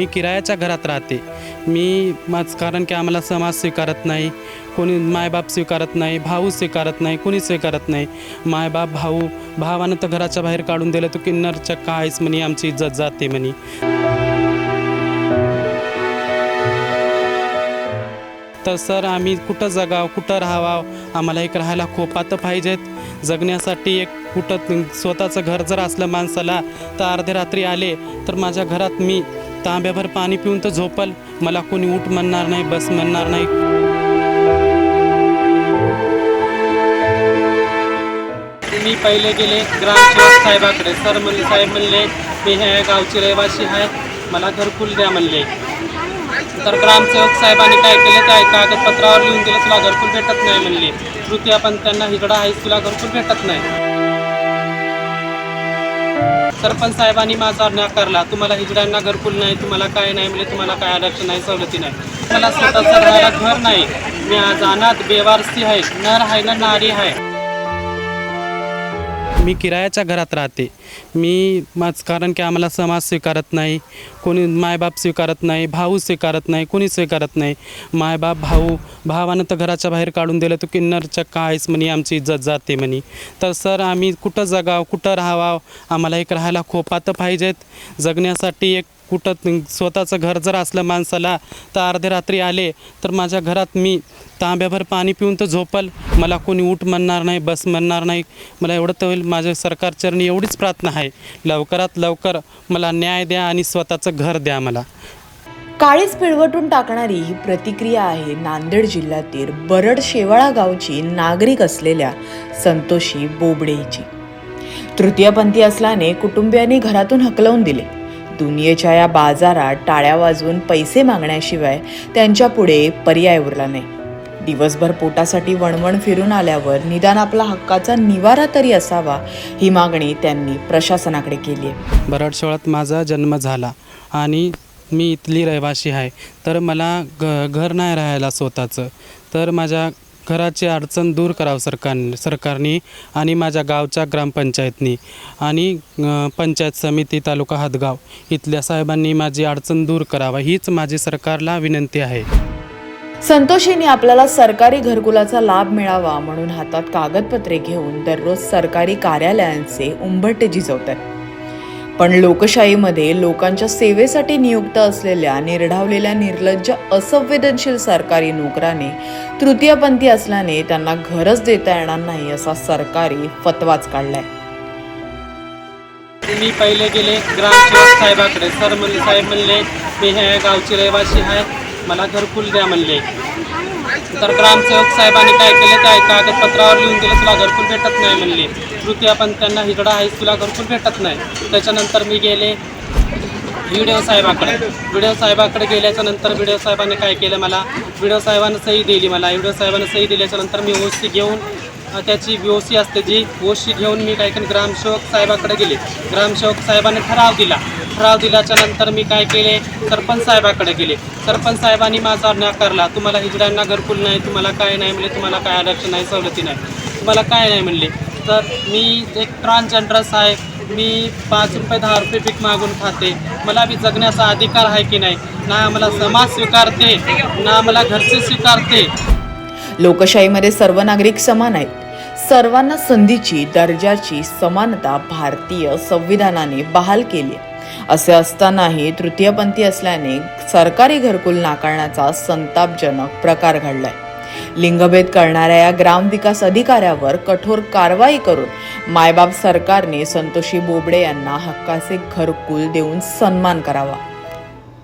मी किरायाच्या घरात राहते. मी माझ कारण की आम्हाला समाज स्वीकारत नाही कोणी मायबाप स्वीकारत नाही भाऊ स्वीकारत नाही कोणी स्वीकारत नाही. मायबाप भाऊ भावानं तर घराच्या बाहेर काढून दिलं तू किन्नरच्या काहीच म्हणे आमची इज्जत जाते म्हणे. तर सर आम्ही कुठं जगाव कुठं राहावं? आम्हाला एक राहायला खोपा तर पाहिजेत. जगण्यासाठी एक कुठं स्वतःचं घर जर असलं माणसाला तर अर्धे रात्री आले तर माझ्या घरात मी तांब्याभर पाणी पिऊन तर झोपल. मला कोणी उठ म्हणणार नाही बस म्हणणार नाही. मी पहिले गेले ग्रामसेवक साहेबाकडे. सर म्हणले साहेब म्हणले मी ह्या गावचे रहिवासी आहे. मला घरकुल द्या म्हणले. तर ग्रामसेवक साहेबांनी काय केलं? काय कागदपत्रावर लिहून दिलं तुला घरकुल भेटत नाही म्हणले. तृतीय पण त्यांना हिकडा आहे तुला घरकुल भेटत नाही. सरपंच साहेबांनी माझा नाकारला तुम्हाला हिजड्यांना घरकुल नाही तुम्हाला काय नाही म्हणजे तुम्हाला काय आरक्षण नाही सवलती नाही. मला स्वतःचं राहायला घर नाही. मी आज अनाथ बेवारसी आहे नर आहे ना नारी आहे. मी किरायाच्या घरात राहते. मी माझ कारण की आम्हाला समाज स्वीकारत नाही कोणी मायबाप स्वीकारत नाही भाऊ स्वीकारत नाही कोणी स्वीकारत नाही. मायबाप भाऊ भावानं तर घराच्या बाहेर काढून दिलं तू किन्नरच्या कायच म्हणे आमची इज्जत जाते म्हणे. तर सर आम्ही कुठं जगाव कुठं राहावं? आम्हाला एक राहायला खोपा तर पाहिजेत. जगण्यासाठी एक कुठं स्वतःचं घर जर असलं माणसाला तर अर्ध्या रात्री आले तर माझ्या घरात मी तांब्याभर पाणी पिऊन तर झोपल. मला कोणी उठ म्हणणार नाही बस म्हणणार नाही. मला एवढं तर होईल माझ्या सरकारचरणी एवढीच प्रार्थना आहे. लवकरात लवकर मला न्याय द्या आणि स्वतःचं घर द्या मला. काळीच पिळवटून टाकणारी ही प्रतिक्रिया आहे नांदेड जिल्ह्यातील बरड शेवाळा गावची नागरिक असलेल्या संतोषी बोबडेची. तृतीयपंथी असल्याने कुटुंबियांनी घरातून हकलवून दिले. दुनियेच्या या बाजारात टाळ्या वाजवून पैसे मागण्याशिवाय त्यांच्या पुढे पर्याय उरला नाही. दिवसभर पोटासाठी वणवण फिरून आल्यावर निदान आपला हक्काचा निवारा तरी असावा ही मागणी त्यांनी प्रशासनाकडे केली आहे. बरडशोळात माझा जन्म झाला आणि मी इथली रहिवासी आहे. तर मला ग घर नाही राहायला स्वतःचं. तर माझ्या घराची अडचण दूर करावं सरकार सरकारने आणि माझ्या गावच्या ग्रामपंचायतनी आणि पंचायत समिती तालुका हातगाव इथल्या साहेबांनी माझी अडचण दूर करावा हीच माझी सरकारला विनंती आहे. संतोषीने आपल्याला सरकारी घरकुलाचा लाभ मिळावा म्हणून हातात कागदपत्रे घेऊन दररोज सरकारी कार्यालयांचे उंबरटे झिजवतात. पण लोकशाहीमध्ये लोकांच्या सेवेसाठी नियुक्त असलेल्या निर्ढावलेल्या निर्लज्ज असंवेदनशील सरकारी नोकराने तृतीयपंथी असल्याने त्यांना घरच देता येणार नाही असा सरकारी फतवाच काढलाय. मी पहिले गेले ग्रामसेवक साहेबाकडे. सर म्हणले साहेब म्हणले मी ह्या गावची रहिवासी आहे. मला घरकुल द्या म्हणले. तर ग्रामसेवक साहेबांनी काय केलं काय कागदपत्रावर लिहून दिलं तुला घरकुल भेटत नाही म्हणले. तृतीय पण त्यांना हिकडा आहेस तुला घरकुल भेटत नाही. त्याच्यानंतर मी गेले व्हिडिओ साहेबाकडे. व्हिडिओ साहेबाकडे गेल्याच्यानंतर व्हिडिओ साहेबांनी काय केलं मला? व्हिडिओ साहेबांना सही दिली मला. व्हिडिओ साहेबांना सही दिल्याच्या नंतर मी ओसी घेऊन अ, त्याची सी असते जी ओशी घेऊन मी काय केलं ग्रामसेवक साहेबाकडे गेले. ग्रामसेवक साहेबाने ठराव दिला. ठराव दिल्याच्या नंतर मी काय केले? सरपंच साहेबाकडे गेले. सरपंच साहेबांनी माझा नाकारला तुम्हाला हिजड्यांना घरकुल नाही तुम्हाला काय नाही म्हणले तुम्हाला काय आरक्षण नाही सवलती नाही. तुम्हाला काय नाही म्हणले. तर मी एक ट्रान्सजेंडरस आहे मी पाच रुपये दहा रुपये पीक मागून खाते. मला बी जगण्याचा अधिकार आहे की नाही? ना मला समाज स्वीकारते ना मला घरचे स्वीकारते. लोकशाहीमध्ये सर्व नागरिक समान आहेत. सर्वांना संधीची दर्जाची समानता भारतीय संविधानाने बहाल केली आहे. असे असतानाही तृतीयपंथी असल्याने सरकारी घरकुल नाकारण्याचा संतापजनक प्रकार घडलाय. लिंगभेद करणाऱ्या या ग्रामविकास अधिकाऱ्यावर कठोर कारवाई करून मायबाप सरकारने संतोषी बोबडे यांना हक्काचे घरकुल देऊन सन्मान करावा.